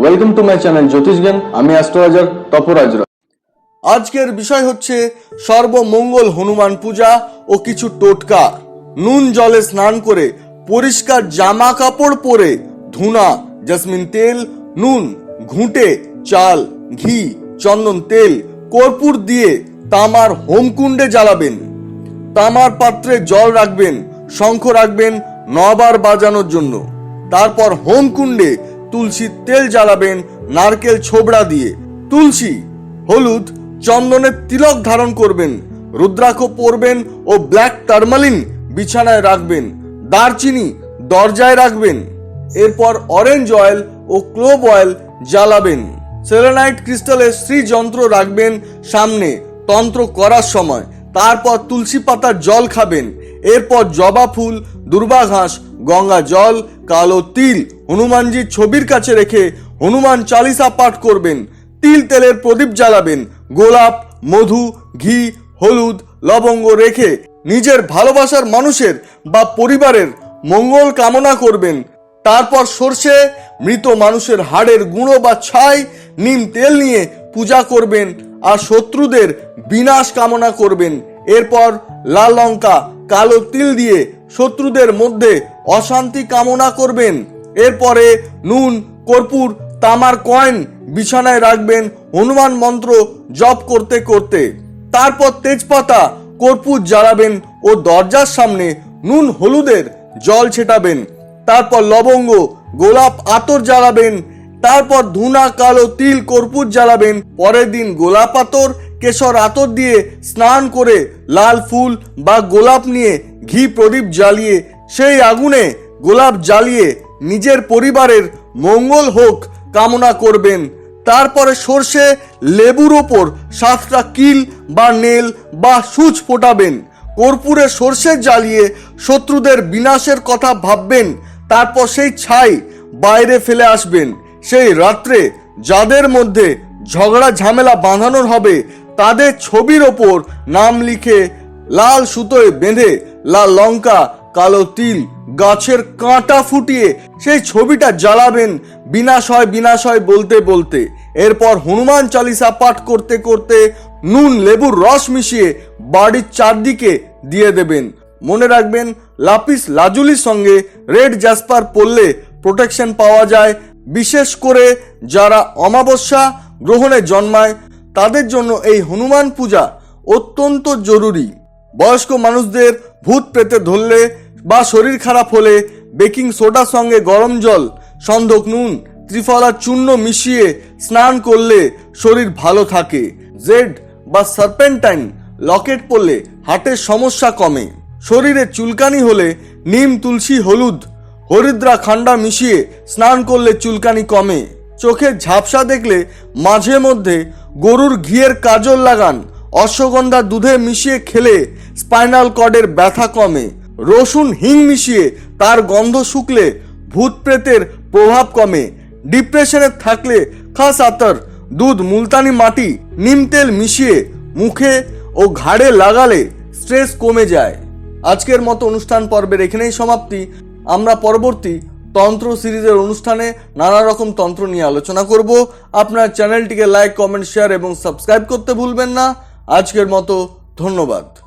Welcome to my channel জ্যোতিষ জ্ঞান। আমি astrologer তপরাজ রায়। আজকের বিষয় হচ্ছে সর্বমঙ্গল হনুমান পূজা ও কিছু টোটকা। নুন জলে স্নান করে পরিষ্কার জামা কাপড় পরে ধুনা জাসমিন তেল, নুন, ঘুঁটে, চাল, ঘি, চন্দন তেল, কর্পূর দিয়ে তামার হোমকুণ্ডে জ্বালাবেন। তামার পাত্রে জল রাখবেন, শঙ্খ রাখবেন, নবার বাজানোর জন্য। তারপর হোমকুণ্ডে তুলসীর তেল জ্বালাবেন, নারকেল ছোবড়া দিয়ে। তুলসী, হলুদ, চন্দনের তিলক ধারণ করবেন, রুদ্রাক্ষ পরবেন ও ব্ল্যাক টার্মালিন বিছানায় রাখবেন, দারচিনি দরজায় রাখবেন। এরপর অরেঞ্জ অয়েল ও ক্লোভ অয়েল জ্বালাবেন। সেলেনাইট ক্রিস্টালের শ্রী যন্ত্র রাখবেন সামনে, তন্ত্র করার সময়। তারপর তুলসী পাতার জল খাবেন। এরপর জবা ফুল দুর্বা ঘাস গঙ্গা জল, কালো তিল। হনুমানজির ছবির কাছে রেখে হনুমান চালিসা পাঠ করবেন। তিল তেলের প্রদীপ জ্বালাবেন। গোলাপ, মধু, ঘি, হলুদ, লবঙ্গ রেখে নিজের ভালোবাসার মানুষের বা পরিবারের মঙ্গল কামনা করবেন। তারপর সর্ষে, মৃত মানুষের হাড়ের গুঁড়ো বা ছাই, নিম তেল নিয়ে পূজা করবেন আর শত্রুদের বিনাশ কামনা করবেন। এরপর লাল লঙ্কা, কালো তিল দিয়ে শত্রুদের মধ্যে অশান্তি কামনা করবেন। এরপরে নুন, কর্পূর, তামার কয়েন বিছানায় রাখবেন, হনুমান মন্ত্র জপ করতে করতে। তারপর তেজপাতা, কর্পূর জ্বালাবেন ও দরজার সামনে নুন হলুদের জল ছেটাবেন। তারপর লবঙ্গ, গোলাপ আতর জ্বালাবেন। তারপর ধুনা, কালো তিল, কর্পূর জ্বালাবেন। পরের দিন গোলাপ আতর কেশর আতর দিয়ে স্নান করে লাল ফুল বা গোলাপ নিয়ে ঘি প্রদীপ জ্বালিয়ে, সেই আগুনে গোলাপ জ্বালিয়ে নিজের পরিবারের মঙ্গল হোক কামনা করবেন। তারপরে সর্ষে, লেবুর ওপর সাতটা কিল বা নেল বা সুচ ফোটাবেন। কর্পূরে সর্ষে জ্বালিয়ে শত্রুদের বিনাশের কথা ভাববেন। তারপর সেই ছাই বাইরে ফেলে আসবেন। সেই রাত্রে যাদের মধ্যে ঝগড়া ঝামেলা বাঁধানোর হবে তাদের ছবির ওপর নাম লিখে লাল সুতোয় বেঁধে লাল লঙ্কা, কালো তিল, গাছের কাঁটা ফুটিয়ে সেই ছবিটা জ্বালাবেন বিনাশ হয় বিনাশ হয় বলতে বলতে। এরপর হনুমান চালিসা পাঠ করতে করতে নুন, লেবুর রস মিশিয়ে বাড়ির চারদিকে দিয়ে দেবেন। মনে রাখবেন, লাপিস লাজুলির সঙ্গে রেড জাসপার পরলে প্রোটেকশন পাওয়া যায়। বিশেষ করে যারা অমাবস্যা গ্রহণে জন্মায় তাদের জন্য এই হনুমান পূজা অত্যন্ত জরুরি। বয়স্ক মানুষদের ভূত পেতে ধরলে বা শরীর খারাপ হলে বেকিং সোডার সঙ্গে গরম জল, সন্ধক নুন, ত্রিফলা চূর্ণ মিশিয়ে স্নান করলে শরীর ভালো থাকে। জেড বা সার্পেন্টাইন লকেট পরলে হার্টের সমস্যা কমে। শরীরে চুলকানি হলে নিম, তুলসী, হলুদ, হরিদ্রা খান্ডা মিশিয়ে স্নান করলে চুলকানি কমে। চোখে ঝাপসা দেখলে মাঝে মধ্যে গরুর ঘিয়ের কাজল লাগান। অশ্বগন্ধা দুধে মিশিয়ে খেলে স্পাইনাল কর্ডের ব্যথা কমে। রসুন, হিং মিশিয়ে তার গন্ধ শুকলে ভূত প্রেতের প্রভাব কমে। ডিপ্রেশনে থাকলে খাস আতর, দুধ মুলতানি মাটি, নিম তেল মিশিয়ে মুখে ও ঘাড়ে লাগালে স্ট্রেস কমে যায়। আজকের মতো অনুষ্ঠান পর্বের এখানেই সমাপ্তি। আমরা পরবর্তী তন্ত্র সিরিজের অনুষ্ঠানে নানা রকম তন্ত্র নিয়ে আলোচনা করব। আপনার চ্যানেলটিকে লাইক, কমেন্ট, শেয়ার এবং সাবস্ক্রাইব করতে ভুলবেন না। আজকের মতো ধন্যবাদ।